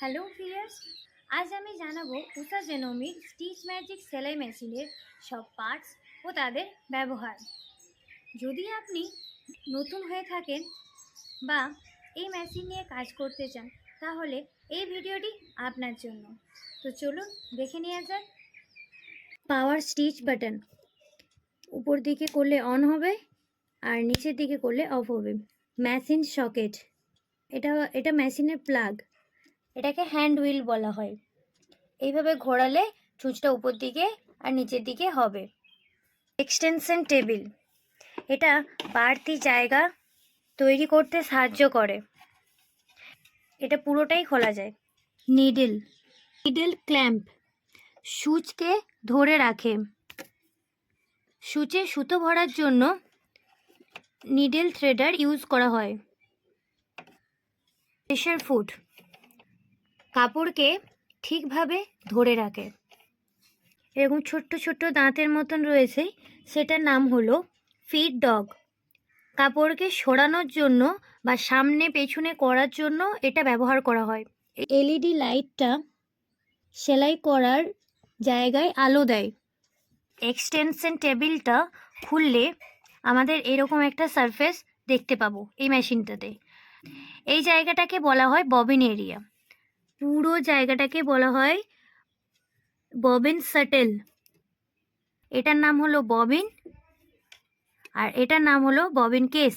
Hello viewers আজ আমি জানাব উষা জেনোমির স্টিচ ম্যাজিক সেলাই মেশিনের সব পার্টস ও তাদের ব্যবহার। যদি আপনি নতুন হয়ে থাকেন বা এই মেশিন নিয়ে কাজ করতে চান, তাহলে এই ভিডিওটি আপনার জন্য। তো চলুন দেখে নেওয়া যাক। পাওয়ার স্টিচ বাটন উপর দিকে করলে অন হবে আর নিচের দিকে করলে অফ হবে। মেশিন সকেট এটা এটা মেশিনের প্লাগ এটাকে হ্যান্ড হুইল বলা হয়। এইভাবে ঘোরালে ছুঁচটা উপর দিকে আর নিচের দিকে হবে। এক্সটেনশন টেবিল এটা বাড়তি জায়গা তৈরি করতে সাহায্য করে। এটা পুরোটাই খোলা যায়। নিডল নিডল ক্ল্যাম্প সুচকে ধরে রাখে। সুচে সুতো ভরার জন্য নিডল থ্রেডার ইউজ করা হয়। প্রেশার ফুড কাপড়কে ঠিকভাবে ধরে রাখে। এরকম ছোট্ট ছোট্ট দাঁতের মতন রয়েছে। সেটার নাম হলো ফিড ডগ। কাপড়কে সরানোর জন্য বা সামনে, পেছনে করার জন্য এটা ব্যবহার করা হয়। এলইডি লাইটটা সেলাই করার জায়গায় আলো দেয়। এক্সটেনশন টেবিলটা খুললে আমাদের এরকম একটা সারফেস দেখতে পাবো এই মেশিনটাতে। এই জায়গাটাকে বলা হয় ববিন এরিয়া। পুরো জায়গাটাকে বলা হয় ববিন সাটেল। এটার নাম হলো ববিন আর এটার নাম হলো ববিন কেস।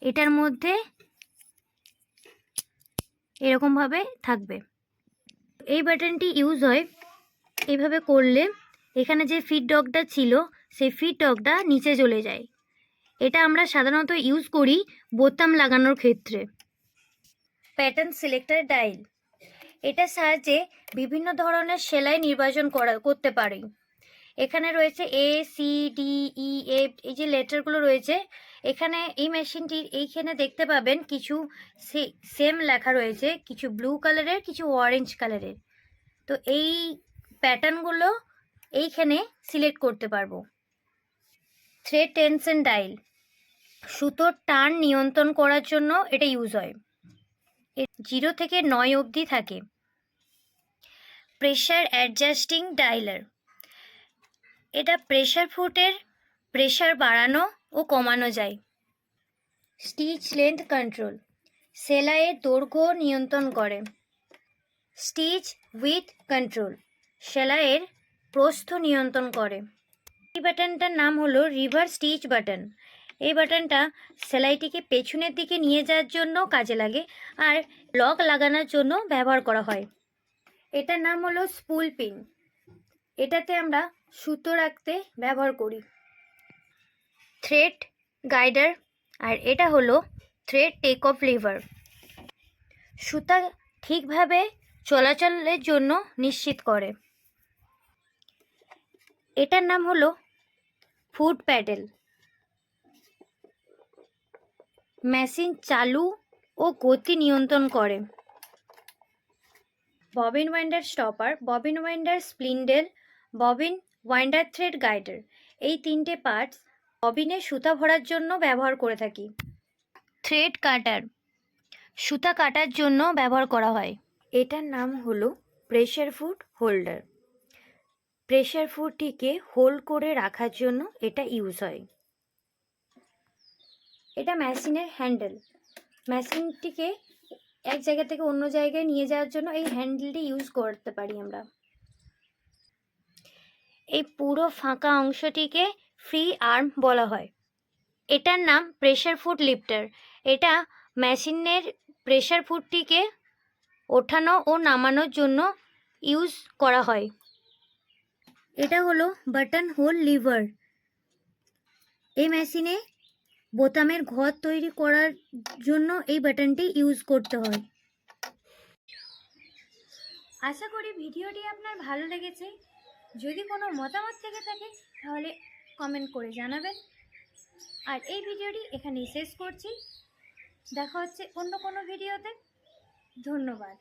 এটার মধ্যে এরকমভাবে থাকবে। এই বাটনটি ইউজ হয় এইভাবে করলে এখানে যে ফিড ডগটা ছিল, সেই ফিড ডগটা নিচে চলে যায়। এটা আমরা সাধারণত ইউজ করি বোতাম লাগানোর ক্ষেত্রে। প্যাটার্ন সিলেক্টর ডাইল। এটার সাহায্যে বিভিন্ন ধরনের সেলাই নির্বাচন করা, করতে পারি। এখানে রয়েছে A C D E F এই যে লেটারগুলো রয়েছে, এখানে এই মেশিনটির এইখানে দেখতে পাবেন কিছু সেম লেখা রয়েছে, কিছু ব্লু কালারের কিছু অরেঞ্জ কালারের তো এই প্যাটার্নগুলো এইখানে সিলেক্ট করতে পারব। থ্রেড টেনশন ডাইল সুতোর টান নিয়ন্ত্রণ করার জন্য এটা ইউজ হয়। জিরো থেকে নয় অবধি থাকে। Pressure adjusting dialer. এটা প্রেশার ফুটের প্রেশার বাড়ানো ও কমানো যায়। Stitch length control. সেলাইয়ের দৈর্ঘ্য নিয়ন্ত্রণ করে। Stitch width control. সেলাইয়ের প্রস্থ নিয়ন্ত্রণ করে। এই বাটনটার নাম হলো রিভার স্টিচ বাটন। এই বাটনটা সেলাইটিকে পেছনের দিকে নিয়ে যাওয়ার জন্য কাজে লাগে আর লক লাগানোর জন্য ব্যবহার করা হয়। এটার নাম হলো স্পুল পিন। এটাতে আমরা সুতো রাখতে ব্যবহার করি। থ্রেড গাইডার আর এটা হলো থ্রেড টেক অফ লিভার। সুতা ঠিকভাবে চলাচলের জন্য নিশ্চিত করে। এটার নাম হলো ফুড প্যাডেল। মেশিন চালু ও গতি নিয়ন্ত্রণ করে। Bobbin winder stopper, bobbin winder spindle, bobbin winder thread guider এই তিনটে পার্টস ববিনে সুতা ভরার জন্য ব্যবহার করে থাকি। থ্রেড কাটার, সুতা কাটার জন্য ব্যবহার করা হয়। এটার নাম হলো প্রেশার ফুড হোল্ডার। প্রেশার ফুডটিকে হোল্ড করে রাখার জন্য এটা ইউজ হয়। এটা মেশিনের হ্যান্ডেল। মেশিনটিকে এক জায়গা থেকে অন্য জায়গায় নিয়ে যাওয়ার জন্য এই হ্যান্ডেলটি ইউজ করতে পারি আমরা। এই পুরো ফাঁকা অংশটিকে ফ্রি আর্ম বলা হয়। এটার নাম প্রেশার ফুড লিফটার। এটা মেশিনের প্রেশার ফুডটিকে ওঠানো ও নামানোর জন্য ইউজ করা হয়। এটা হলো বাটন হোল লিভার। এই মেশিনে বোতামের ঘর তৈরি করার জন্য এই বাটনটি ইউজ করতে হয়। আশা করি ভিডিওটি আপনার ভালো লেগেছে। যদি কোনো মতামত থেকে থাকে, তাহলে কমেন্ট করে জানাবেন। আর এই ভিডিওটি এখানেই শেষ করছি। দেখা হচ্ছে অন্য কোনো ভিডিওতে। ধন্যবাদ।